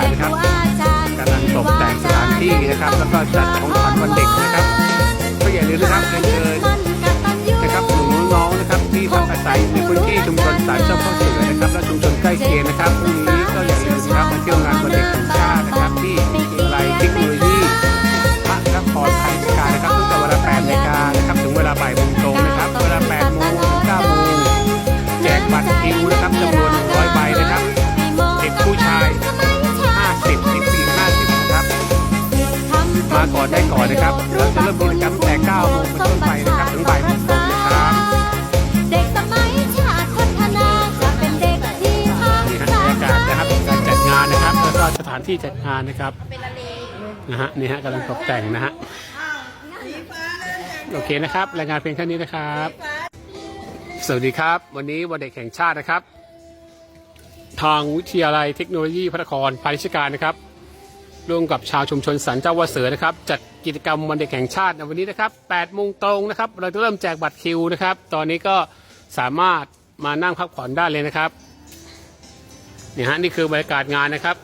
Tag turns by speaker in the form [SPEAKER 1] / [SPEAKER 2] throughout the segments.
[SPEAKER 1] การนะครับกำลังตกแต่งสถานที่นะครับ แล้วก็จัดของขวัญวันเด็กนะครับ ก็อย่าลืมนะครับเรียนเชิญนะครับหนูน้องๆนะครับที่พักอาศัยในพื้นที่ชุมชนสายเจ้าพ่อเสือนะครับ และชุมชนใกล้เคียงนะครับ ถาน
[SPEAKER 2] ที่
[SPEAKER 1] จัดงานนะครับนะฮะนี่ฮะกำลังตกแต่งนะฮะโอเคนะครับ รายงานเพียงแค่นี้นะครับ สวัสดีครับ วันนี้วันเด็กแห่งชาตินะครับ ทางวิทยาลัยเทคโนโลยีพระนครพาณิชยการนะครับ ร่วมกับชาวชุมชนสันเจ้าวาเสือนะครับ จัดกิจกรรมวันเด็กแห่งชาติในวันนี้นะครับ8โมงตรงนะครับ เราจะเริ่มแจกบัตรคิวนะครับ ตอนนี้ก็สามารถมานั่งพักผ่อนได้เลยนะครับนี่ฮะนี่คือบรรยากาศงานนะครับ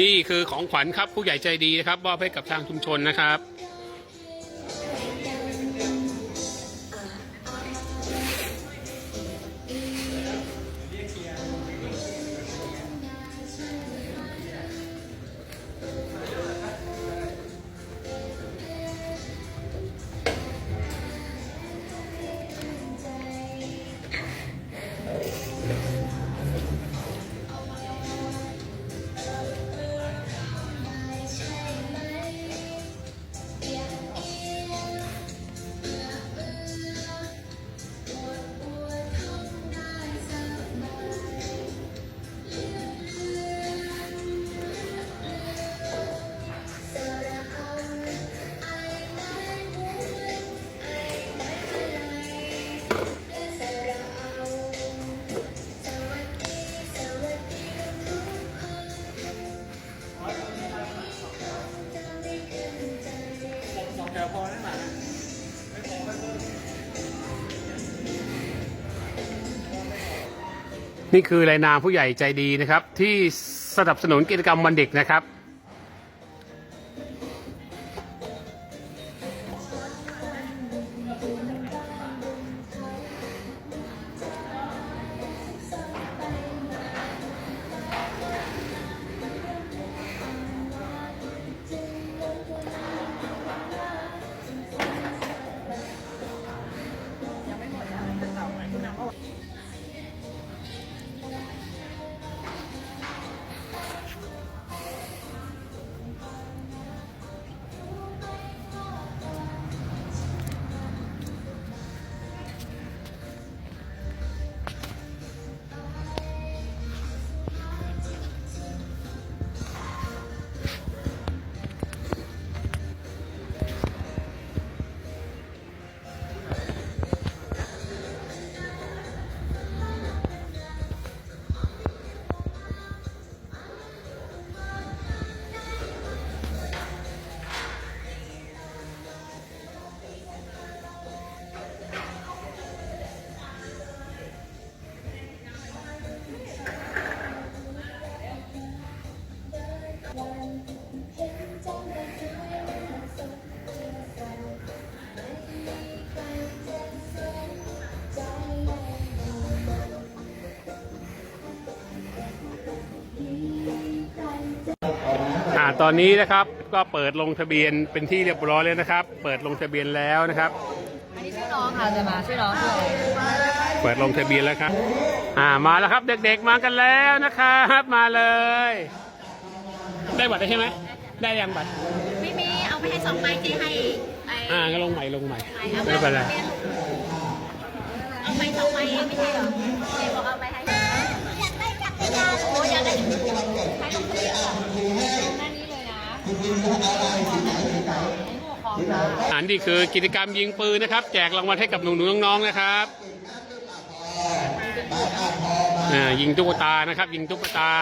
[SPEAKER 1] นี่คือของขวัญครับผู้ใหญ่ใจดีนะครับมอบให้กับทางชุมชนนะครับ นี่คือรายนามผู้ใหญ่ใจดีนะครับ ที่สนับสนุนกิจกรรมวันเด็กนะครับ ตอนนี้นะครับก็เปิดลงทะเบียนเป็นที่เรียบร้อยแล้วนะครับ เปิดลงทะเบียนแล้วนะครับ
[SPEAKER 3] อันนี้ชื่อน้องค่ะจะมาชื่อน้องคืออะไร
[SPEAKER 1] เปิดลงทะเบียนแล้วครับ อ่ามาแล้วครับเด็กๆมากันแล้วนะครับมาเลย ได้บัตรได้ใช่ไหมได้ยังบัตร
[SPEAKER 3] ไม่มีเอาไปให้สองไม้เจให้ไอ้
[SPEAKER 1] อ่าก็ลงใหม่ลงใหม่
[SPEAKER 3] เอาไป
[SPEAKER 1] ไม่เป็นไร
[SPEAKER 3] เอาไปสองไม้เองไม่ใช่เหรอเจบอกเอาไปให้อยากได้จักรยานโอ้อยากได้ใช้ลงทะเบียนก่อนหน้านี้เลยนะไอ้หมวกของนะ
[SPEAKER 1] อันนี้คือกิจกรรมยิงปืนนะครับ แจกรางวัลให้กับหนูๆน้องๆนะครับอ่ายิงตุ๊กตานะครับ ยิงตุ๊กตา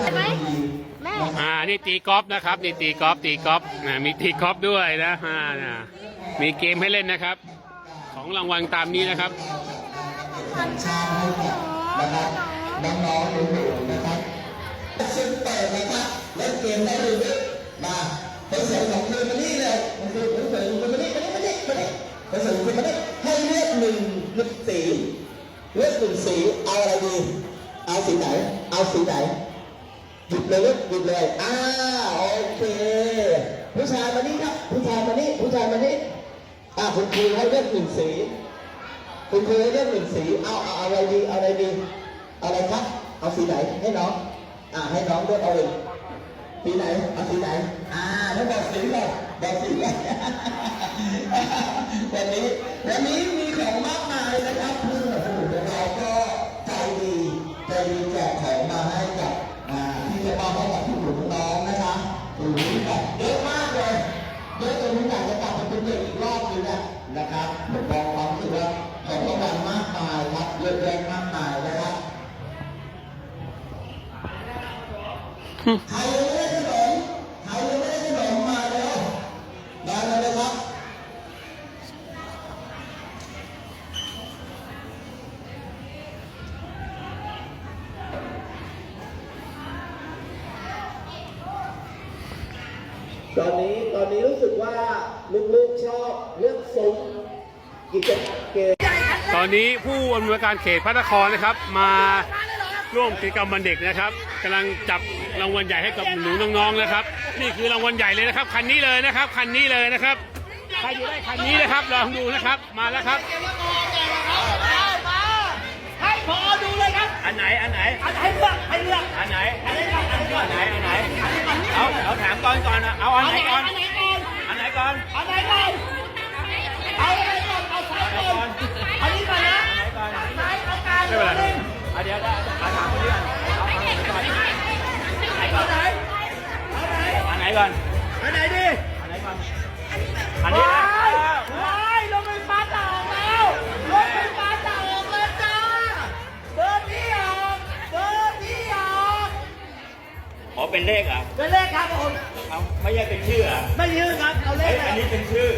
[SPEAKER 3] ใช่ไหมแม่
[SPEAKER 1] อ่านี่ตีกอล์ฟนะครับนี่ตีกอล์ฟตีกอล์ฟอ่ามีตีกอล์ฟด้วยนะอ่านะมีเกมให้เล่นนะครับ ของรางวัลตามนี้นะครับ
[SPEAKER 4] ชาให้กับนะครับน้องๆหนูๆนะครับซึ่งเปิดนะครับเล่นเกมได้เลยมาไปเสียงของมือมานี่เลยมันคือมันคือมันมานี่มานี่มานี่มานี่ไปเสียงคุณมานี่ให้เลือกหนึ่งหนึ่งสีเลือกหนึ่งสีเอาอะไรดีเอาสีไหนเอาสีไหนหยุดเลยหยุดเลยอ่าโอเคผู้ชายมานี่ครับผู้ชายมานี่ผู้ชายมานี่อ่าคุณครูให้เลือกหนึ่งสีคุณครูให้เลือกหนึ่งสีเอาเอาอะไรดีเอาอะไรดีอาอะไรครับเอาสีไหนให้น้องอ่าให้น้องเลือกเอาเลย สีไหนเอาสีไหน อ่าแล้วบอกสีก่อนบอกสีก่อนวันนี้ วันนี้มีของมากมายนะครับผู้สนับสนุนของเราก็ใจดีใจดีแจกของมาให้กับอ่าที่จะมอบให้กับผู้หนุนน้องนะคะโอ้โหแบบเยอะมากเลยเยอะจนผมอยากจะกลับมาเป็นเด็กอีกรอบนึงนะนะครับผมมองความรู้สึกว่าของรางวัลมากมายครับเยอะแยะมากมายนะครับ ใครยังไม่ได้ขนมใครยังไม่ได้ขนมมาแล้วมาเลยนะครับ ตอนนี้ตอนนี้รู้สึกว่าลูกๆชอบเรื่องซุ้มกิจกรรมเกม
[SPEAKER 1] ตอนนี้ผู้อำนวยการเขตพระนครนะครับ มาร่วมกิจกรรมวันเด็กนะครับกำลังจับรางวัลใหญ่ให้กับหนูน้องๆนะครับ นี่คือรางวัลใหญ่เลยนะครับ คันนี้เลยนะครับ คันนี้เลยนะครับใครอยู่ได้คันนี้นะครับลองดูนะครับมาแล้วครับ
[SPEAKER 5] ให้พอดูเลยครับ
[SPEAKER 6] อันไหนอันไหน
[SPEAKER 5] อันให้เลือกให้เลือก
[SPEAKER 6] อันไหน
[SPEAKER 5] อันไหนก่อนอันไหนก่อน
[SPEAKER 6] อันไหนอันไหนเอาเอาถามก่อนก่อนนะเอาอันไหนก่อน
[SPEAKER 5] อันไหนก่อน
[SPEAKER 6] อันไหนก่อน
[SPEAKER 5] อันไหนก่อนเอาอะไรก่อนเอาซ้ายก่อน อันนี้ก่อนนะ
[SPEAKER 6] ไม้
[SPEAKER 5] เอากลาง
[SPEAKER 1] ไม่เป็นไร
[SPEAKER 6] อะเดี๋ยวได้เอาถามคนนี้ก่อนเอาไหนก่อนอันไหนก่อน
[SPEAKER 5] อันไหนดี
[SPEAKER 6] อันไหนก่อนอันนี้นะ
[SPEAKER 5] ว้ายรถไฟฟ้าจะออกแล้วรถไฟฟ้าจะออกแล้วจ้าเดินที่ออกเดินที่ออก
[SPEAKER 6] อ๋อเป็นเลขอะ
[SPEAKER 5] เป็นเลขครับผม
[SPEAKER 6] เอาไม่ใช่เป็นชื่ออะ
[SPEAKER 5] ไม่ยืนครับเอาเลข
[SPEAKER 6] ย
[SPEAKER 5] ค
[SPEAKER 6] อันนี้เป็นชื่อ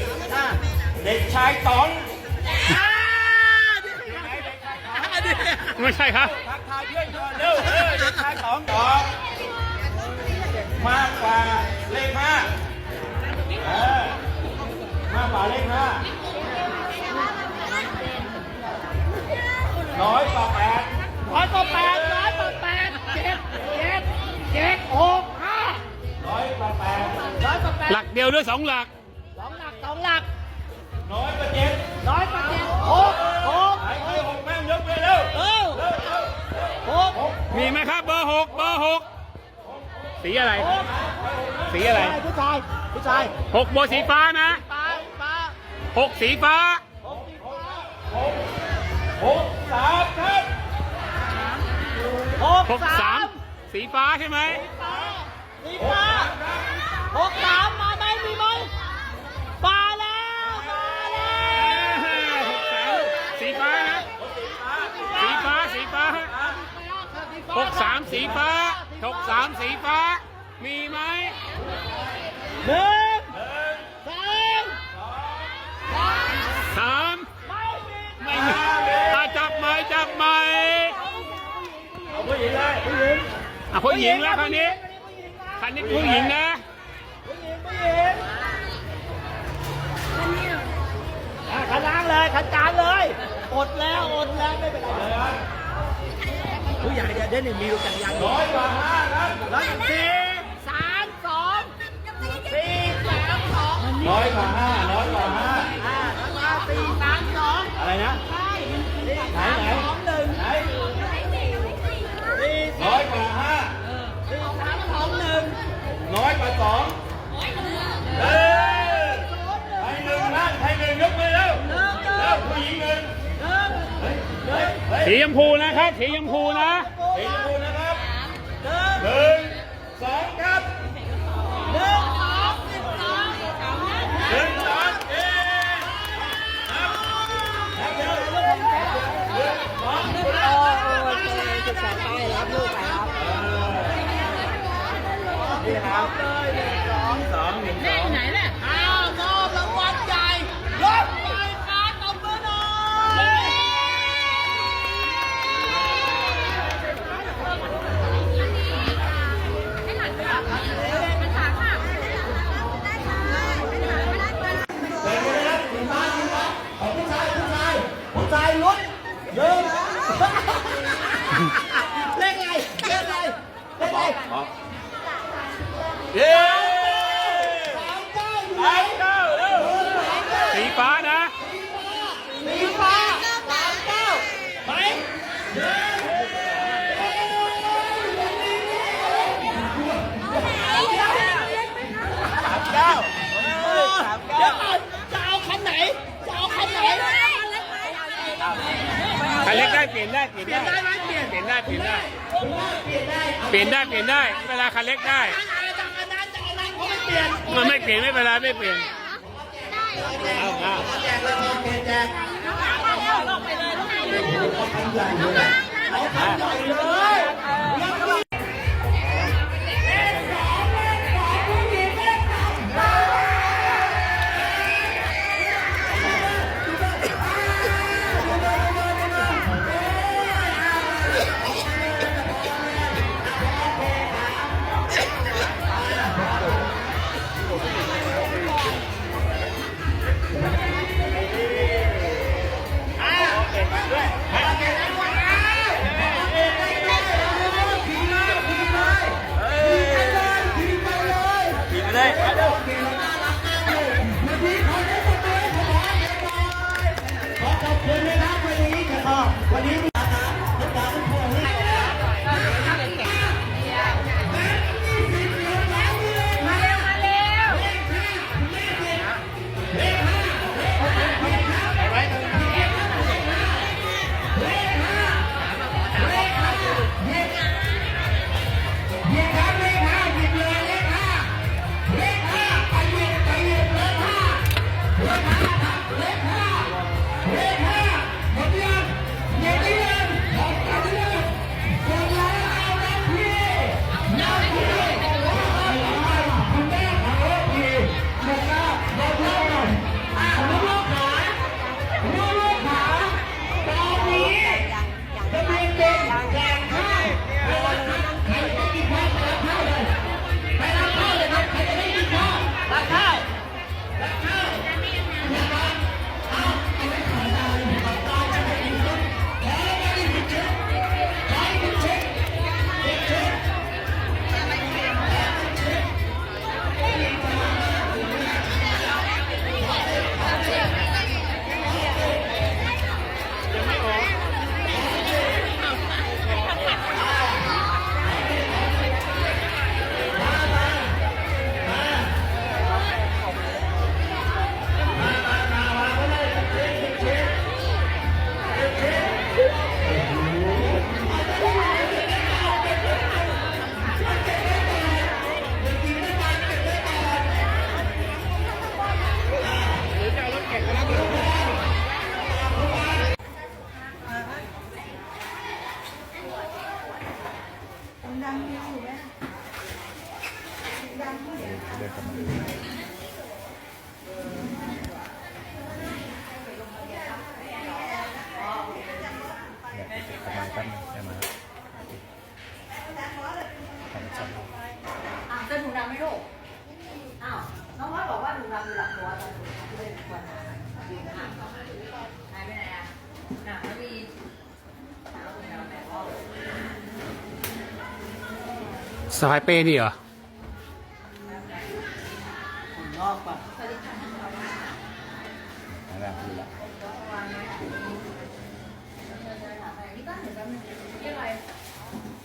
[SPEAKER 6] เด็กชายต๋อง
[SPEAKER 5] อ่า
[SPEAKER 1] ไม่ใช่ครับ
[SPEAKER 6] ทักทายเพื่อนก่อนเร็วเออเด็กชายต๋องต๋องมากกว่าเลขห้าเออมากกว่าเลขห้าน้อยกว่าแปด
[SPEAKER 5] ร้อยต่อแปดร้อยต่อแปดเจ็ดเจ็ดเจ็ดหกห้า
[SPEAKER 6] น้อยกว่าแปด
[SPEAKER 5] ร้อยต่อแปด
[SPEAKER 1] หลักเดียวหรือสองหลัก
[SPEAKER 5] สองหลักสองหลัก
[SPEAKER 6] น้อยกว่าเจ็ด
[SPEAKER 5] ร้อยต่อเจ็ดหกหก
[SPEAKER 6] ไอ้ไอ้หกแม่งยกไปเร็ว
[SPEAKER 5] เออหก
[SPEAKER 1] มีไหมครับเบอร์หกเบอร์หกสีอะไร สีอะไร
[SPEAKER 5] ผู้ชาย ผู้ชาย
[SPEAKER 1] หกโบสีฟ้านะ
[SPEAKER 5] ฟ้าฟ้า
[SPEAKER 1] หกสีฟ้า
[SPEAKER 6] หกสามครับ
[SPEAKER 5] หก
[SPEAKER 1] หก
[SPEAKER 5] สา
[SPEAKER 1] สาม
[SPEAKER 5] ม
[SPEAKER 1] สีฟ้าใช่ไหม
[SPEAKER 5] สีฟ้าหกสามมาไหมมีไหมมาแล้วมาแล้ว
[SPEAKER 1] หกสามสีฟ้านะสีฟ้าสีฟ้า หกสามสีฟ้าหกสามสีฟ้า มีไหม
[SPEAKER 5] หนึ่งสอง
[SPEAKER 1] สาม
[SPEAKER 5] ไม่มี
[SPEAKER 1] ไม่มีอะจับไหมจับไหม
[SPEAKER 6] เอาผู้หญิงเลยผู้หญิง
[SPEAKER 1] อะผู้หญิงแล้วคันนี้คันนี้ผู้หญิงนะ
[SPEAKER 5] ผู้หญิงผู้หญิงอะขันล้างเลยขันจานเลย อดแล้วอดแล้วไม่เป็นไร ผู้ใหญ่เดี๋ยวเดี๋ยวนี้มีลูกจักยาน
[SPEAKER 6] น้อยกว่าห้าครับ
[SPEAKER 5] ร้อยสี่สามสองสี่สามสอง
[SPEAKER 6] น้อยกว่าห้าน้อยกว่าห้า
[SPEAKER 5] อ่าแล้วมาสี่สามสอง
[SPEAKER 6] อะไรนะ
[SPEAKER 5] สี่สามสองหนึ่ง
[SPEAKER 6] ไหนร้อยกว่าห้า
[SPEAKER 5] สี่สามสองหนึ่ง
[SPEAKER 6] น้อยกว่าสองเออใครหนึ่งนะใครหนึ่งยกมือเร็ว
[SPEAKER 5] หนึ่งหนึ่ง
[SPEAKER 6] เร็วผู้หญิงหนึ่ง
[SPEAKER 5] หนึ่ง
[SPEAKER 6] เฮ้ยเฮ้ยเฮ้ย
[SPEAKER 1] สีชมพูนะครับสีชมพูนะ
[SPEAKER 6] สีชมพูนะครับ
[SPEAKER 5] หนึ่ง
[SPEAKER 6] หนึ่งสองครับ
[SPEAKER 5] หนึ่งสองสิบสอง
[SPEAKER 6] หนึ่งสองเอ๊ะครับครับเร็วหนึ่งสอง
[SPEAKER 5] โอ้โหจะใส่ไปรับลูกไปครับ
[SPEAKER 6] นี่ครับ
[SPEAKER 5] เดี๋
[SPEAKER 6] เก้า
[SPEAKER 5] ยวก่อนจะเอาคันไหน จะเอาคันไหน
[SPEAKER 1] คันเล็กได้เปลี่ยนได้เปลี่ยน
[SPEAKER 5] เปลี่ยน
[SPEAKER 1] ได้
[SPEAKER 5] ได้ไหมเปลี่ยน
[SPEAKER 1] เปลี่ยนได้เปลี่ยนได้
[SPEAKER 5] ผมว่าเปลี่ยนได้
[SPEAKER 1] เปลี่ยนได้เปลี่ยนได้เวลาคันเล็กได้
[SPEAKER 5] อะไรจากอันนั้นจากอันนั้นเขาไม่เปลี่ยน
[SPEAKER 1] มันไม่เปลี่ยนไม่เป็นไรไม่เปลี่ยน
[SPEAKER 6] เอาเอา
[SPEAKER 5] แจกเลยเปลี่ยนแจก
[SPEAKER 3] ลงไปเลยลงไปเลย
[SPEAKER 5] เอาคันใหญ่เลย อะจะ
[SPEAKER 3] ถุงดำไหมลูกอ้าวน้องพ่อบอกว่าถุงดำอยู่หลังตัวต่ถุงดำเลยควรหายืนหาหายไปไหนอะหนักแล้วมีเอาถุงดำไหนพ่อ
[SPEAKER 1] สายเปย์นี่เหรอ
[SPEAKER 5] นอกป่ะ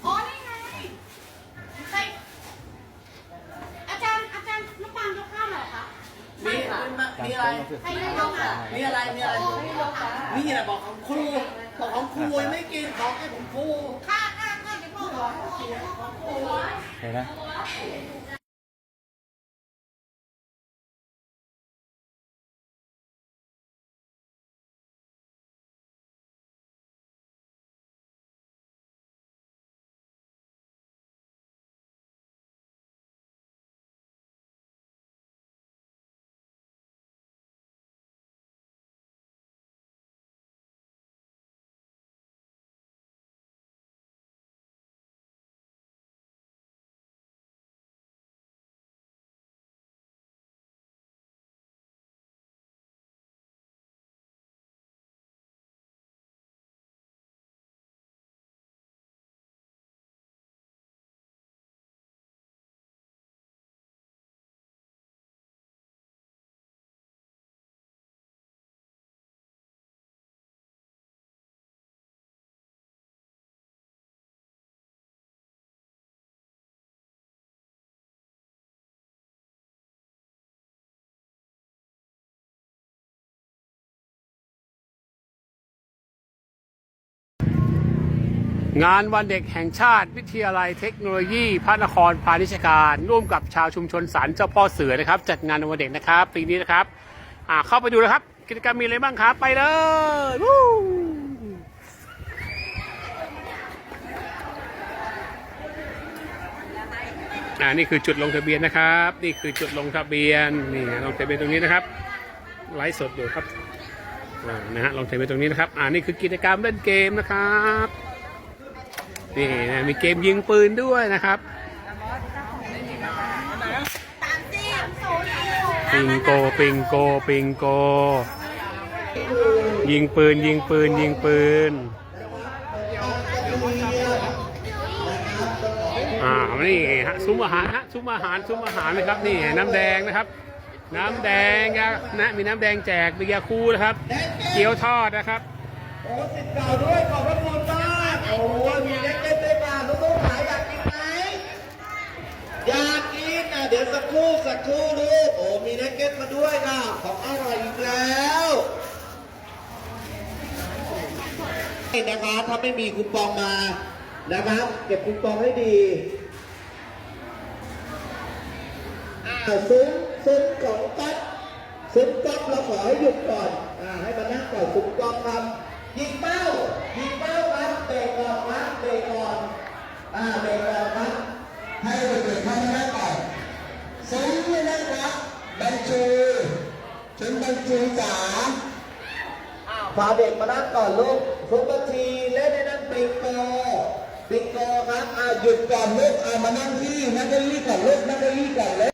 [SPEAKER 2] อ๋อ นี่ไงใครอาจารย์ อาจารย์น้ำปางยกข้าวหน่อยเหรอคะ
[SPEAKER 5] มี มีอะไร
[SPEAKER 2] ใครได้ยกค่ะ
[SPEAKER 5] มีอะไร มีอะไร นี่แหละบอกของครู บอกของครูยังไม่กินของไอ้ของครู
[SPEAKER 2] ค่ะค่ะค่ะเดี๋ยวพ่อขอ
[SPEAKER 1] เห็นไหม งานวันเด็กแห่งชาติ วิทยาลัยเทคโนโลยี พระนครพาณิชการ ร่วมกับชาวชุมชนสารเจ้าพ่อเสือนะครับ จัดงานวันเด็กนะครับ ปีนี้นะครับอ่าเข้าไปดูนะครับ กิจกรรมมีอะไรบ้างครับ ไปเลยอ่านี่คือจุดลงทะเบียนนะครับ นี่คือจุดลงทะเบียนนี่ลงทะเบียนตรงนี้นะครับไลฟ์สดอยู่ครับอ่านะฮะลงทะเบียนตรงนี้นะครับ อ่านี่คือกิจกรรมเล่นเกมนะครับ นี่นะมีเกมยิงปืนด้วยนะครับปิงโกปิงโกปิงโก ยิงปืนยิงปืนยิงปืนอ่านี่ฮะซุ้มอาหารฮะซุ้มอาหารซุ้มอาหารนะครับนี่น้ำแดงนะครับ น้ำแดงยานะมีน้ำแดงแจกมียาคูนะครับ เกี๊ยวทอดนะครับ
[SPEAKER 5] โอ้สิทธิ์เก่าด้วยขอบพระคุณมา โอ้ยมีเล็กเล็กได้มาลูกๆหายอยากกินไหมอยากกินนะเดี๋ยวสักครู่สักครู่ลูกโอ้มีเล็กเก็ตมาด้วยนะของอร่อยอีกแล้วนี่นะครับถ้าไม่มีคูปองมานะครับเก็บคูปองให้ดีซุ้มซุ้มของก๊อฟซุ้มก๊อฟเราขอให้หยุดก่อนอ่าให้มานั่งก่อนซุ้มก๊อฟครับยิงเป้ายิงเป้า เบรกก่อนครับเบรกก่อนอ่าเบรกก่อนครับให้เด็กๆเข้ามานั่งก่อนซุ้มนี่นะครับบรรจุชุนบรรจุจ๋าพาเด็กมานั่งก่อนลูกฟุตบอลทีเล่นในนั้นปิงโกปิงโกครับอ่าหยุดก่อนลูกอ่ามานั่งที่นั่งเก้าอี้ก่อนลูกนั่งเก้าอี้ก่อนเลย